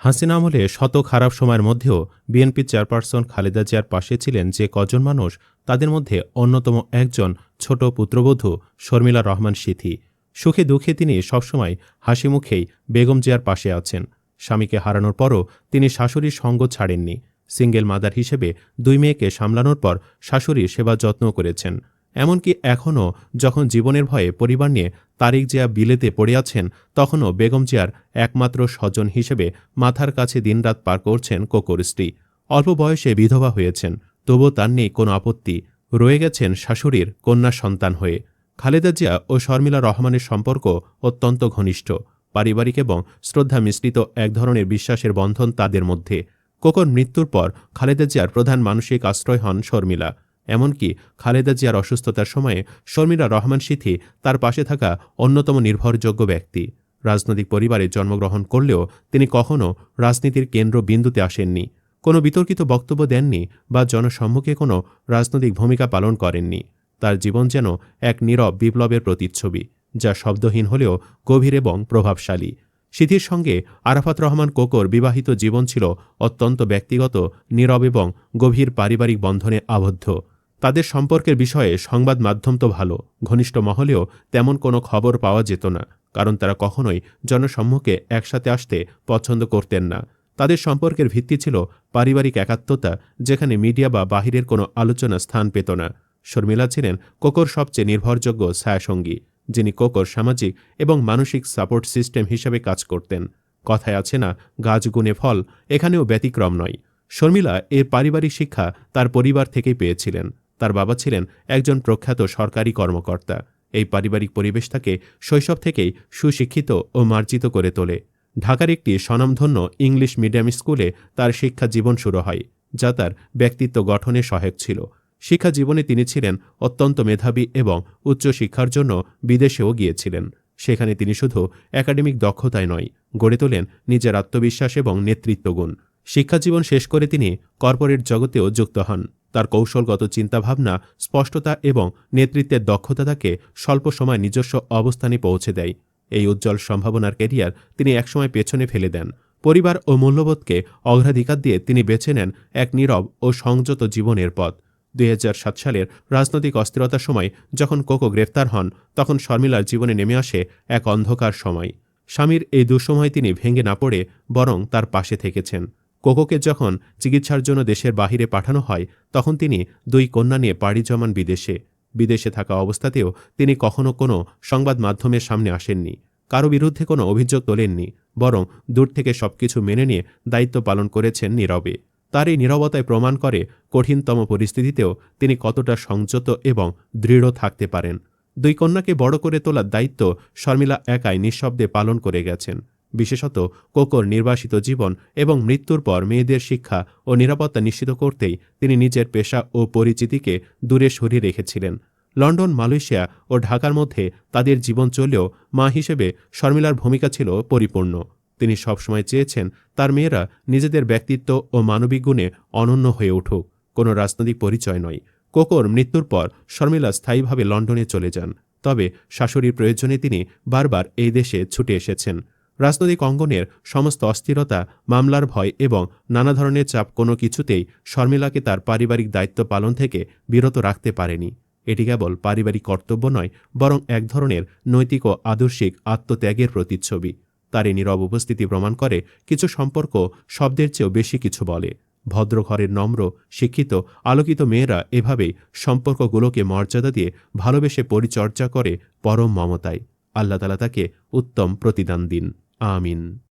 হাসিনা আমলে শত খারাপ সময়ের মধ্যেও বিএনপি চেয়ারপারসন খালেদা জিয়ার পাশে ছিলেন যে কজন মানুষ, তাদের মধ্যে অন্যতম একজন ছোট পুত্রবধূ শর্মিলা রহমান সিথি। সুখে দুঃখে তিনি সবসময় হাসি মুখেই বেগম জিয়ার পাশে আছেন। স্বামীকে হারানোর পরও তিনি শাশুড়ির সঙ্গ ছাড়েননি। সিঙ্গেল মাদার হিসেবে দুই মেয়েকে সামলানোর পর শাশুড়ির সেবা যত্ন করেছেন। এমনকি এখনও যখন জীবনের ভয়ে পরিবার নিয়ে তারিক জিয়া বিলেতে পড়ে আছেন, তখনও বেগম জিয়ার একমাত্র স্বজন হিসেবে মাথার কাছে দিনরাত পার করছেন কোকর স্ত্রী। অল্প বয়সে বিধবা হয়েছেন তবুও তার নেই কোনো আপত্তি। রয়ে গেছেন শাশুড়ির কন্যা সন্তান হয়ে। খালেদা জিয়া ও শর্মিলা রহমানের সম্পর্ক অত্যন্ত ঘনিষ্ঠ। পারিবারিক এবং শ্রদ্ধা মিশ্রিত এক ধরনের বিশ্বাসের বন্ধন তাদের মধ্যে। কোকর মৃত্যুর পর খালেদা জিয়ার প্রধান মানসিক আশ্রয় হন শর্মিলা। এমনকি খালেদা জিয়ার অসুস্থতার সময়ে শর্মিলা রহমান সিথি তার পাশে থাকা অন্যতম নির্ভরযোগ্য ব্যক্তি। রাজনৈতিক পরিবারে জন্মগ্রহণ করলেও তিনি কখনও রাজনীতির কেন্দ্র বিন্দুতে আসেননি। কোনো বিতর্কিত বক্তব্য দেননি বা জনসম্মুখে কোনো রাজনৈতিক ভূমিকা পালন করেননি। তার জীবন যেন এক নীরব বিপ্লবের প্রতিচ্ছবি, যা শব্দহীন হলেও গভীর এবং প্রভাবশালী। সিথির সঙ্গে আরাফাত রহমান কোকর বিবাহিত জীবন ছিল অত্যন্ত ব্যক্তিগত, নীরব এবং গভীর পারিবারিক বন্ধনে আবদ্ধ। তাদের সম্পর্কের বিষয়ে সংবাদ মাধ্যম তো ভালো। ঘনিষ্ঠ মহলেও তেমন কোনো খবর পাওয়া যেত না, কারণ তারা কখনোই জনসম্মুখে একসাথে আসতে পছন্দ করতেন না। তাদের সম্পর্কের ভিত্তি ছিল পারিবারিক একাত্মতা, যেখানে মিডিয়া বা বাহিরের কোনো আলোচনা স্থান পেত না। শর্মিলা ছিলেন কোকোর সবচেয়ে নির্ভরযোগ্য ছায়াসঙ্গী, যিনি কোকোর সামাজিক এবং মানসিক সাপোর্ট সিস্টেম হিসেবে কাজ করতেন। কথায় আছে না, গাছ গুণে ফল, এখানেও ব্যতিক্রম নয়। শর্মিলা এর পারিবারিক শিক্ষা তার পরিবার থেকেই পেয়েছিলেন। তার বাবা ছিলেন একজন প্রখ্যাত সরকারি কর্মকর্তা। এই পারিবারিক পরিবেশ তাকে শৈশব থেকেই সুশিক্ষিত ও মার্জিত করে তোলে। ঢাকার একটি স্বনামধন্য ইংলিশ মিডিয়াম স্কুলে তার শিক্ষা জীবন শুরু হয়, যা তার ব্যক্তিত্ব গঠনে সহায়ক ছিল। শিক্ষা জীবনে তিনি ছিলেন অত্যন্ত মেধাবী এবং উচ্চশিক্ষার জন্য বিদেশেও গিয়েছিলেন। সেখানে তিনি শুধু একাডেমিক দক্ষতায় নয়, গড়ে তোলেন নিজের আত্মবিশ্বাস এবং নেতৃত্বগুণ। শিক্ষাজীবন শেষ করে তিনি কর্পোরেট জগতেও যুক্ত হন। তার কৌশলগত চিন্তাভাবনা, স্পষ্টতা এবং নেতৃত্বের দক্ষতা তাকে স্বল্প সময় নিজস্ব অবস্থানে পৌঁছে দেয়। এই উজ্জ্বল সম্ভাবনার ক্যারিয়ার তিনি একসময় পেছনে ফেলে দেন। পরিবার ও মূল্যবোধকে অগ্রাধিকার দিয়ে তিনি বেছে নেন এক নীরব ও সংযত জীবনের পথ। দুই হাজার সাত সালের রাজনৈতিক অস্থিরতার সময় যখন কোকো গ্রেফতার হন, তখন শর্মিলার জীবনে নেমে আসে এক অন্ধকার সময়। স্বামীর এই দুঃসময় তিনি ভেঙে না পড়ে, বরং তার পাশে থেকেছেন। কোকোকে যখন চিকিৎসার জন্য দেশের বাহিরে পাঠানো হয়, তখন তিনি দুই কন্যা নিয়ে পাড়ি জমান বিদেশে। বিদেশে থাকা অবস্থাতেও তিনি কখনো কোনো সংবাদ মাধ্যমের সামনে আসেননি। কারও বিরুদ্ধে কোনো অভিযোগ তোলেননি, বরং দূর থেকে সবকিছু মেনে নিয়ে দায়িত্ব পালন করেছেন নীরবে। তার এই নীরবতায় প্রমাণ করে কঠিনতম পরিস্থিতিতেও তিনি কতটা সংযত এবং দৃঢ় থাকতে পারেন। দুই কন্যাকে বড় করে তোলার দায়িত্ব শর্মিলা একাই নিঃশব্দে পালন করে গেছেন। বিশেষত কোকোর নির্বাসিত জীবন এবং মৃত্যুর পর মেয়েদের শিক্ষা ও নিরাপত্তা নিশ্চিত করতেই তিনি নিজের পেশা ও পরিচিতিকে দূরে সরিয়ে রেখেছিলেন। লন্ডন, মালয়েশিয়া ও ঢাকার মধ্যে তাদের জীবন চললেও মা হিসেবে শর্মিলার ভূমিকা ছিল পরিপূর্ণ। তিনি সবসময় চেয়েছেন তার মেয়েরা নিজেদের ব্যক্তিত্ব ও মানবিক গুণে অনন্য হয়ে উঠুক। কোনো রাজনৈতিক পরিচয় নয়। কোকোর মৃত্যুর পর শর্মিলা স্থায়ীভাবে লন্ডনে চলে যান। তবে শাশুড়ির প্রয়োজনে তিনি বারবার এই দেশে ছুটে এসেছেন। রাজনৈতিক অঙ্গনের সমস্ত অস্থিরতা, মামলার ভয় এবং নানা ধরনের চাপ কোনো কিছুতেই শর্মিলাকে তার পারিবারিক দায়িত্ব পালন থেকে বিরত রাখতে পারেনি। এটি কেবল পারিবারিক কর্তব্য নয়, বরং এক ধরনের নৈতিক ও আদর্শিক আত্মত্যাগের প্রতিচ্ছবি। তার এই নীরব উপস্থিতি প্রমাণ করে কিছু সম্পর্ক শব্দের চেয়েও বেশি কিছু বলে। ভদ্রঘরের নম্র, শিক্ষিত, আলোকিত মেয়েরা এভাবেই সম্পর্কগুলোকে মর্যাদা দিয়ে ভালোবেসে পরিচর্যা করে পরম মমতায়। আল্লাহ তালা তাকে উত্তম প্রতিদান দিন। آمين.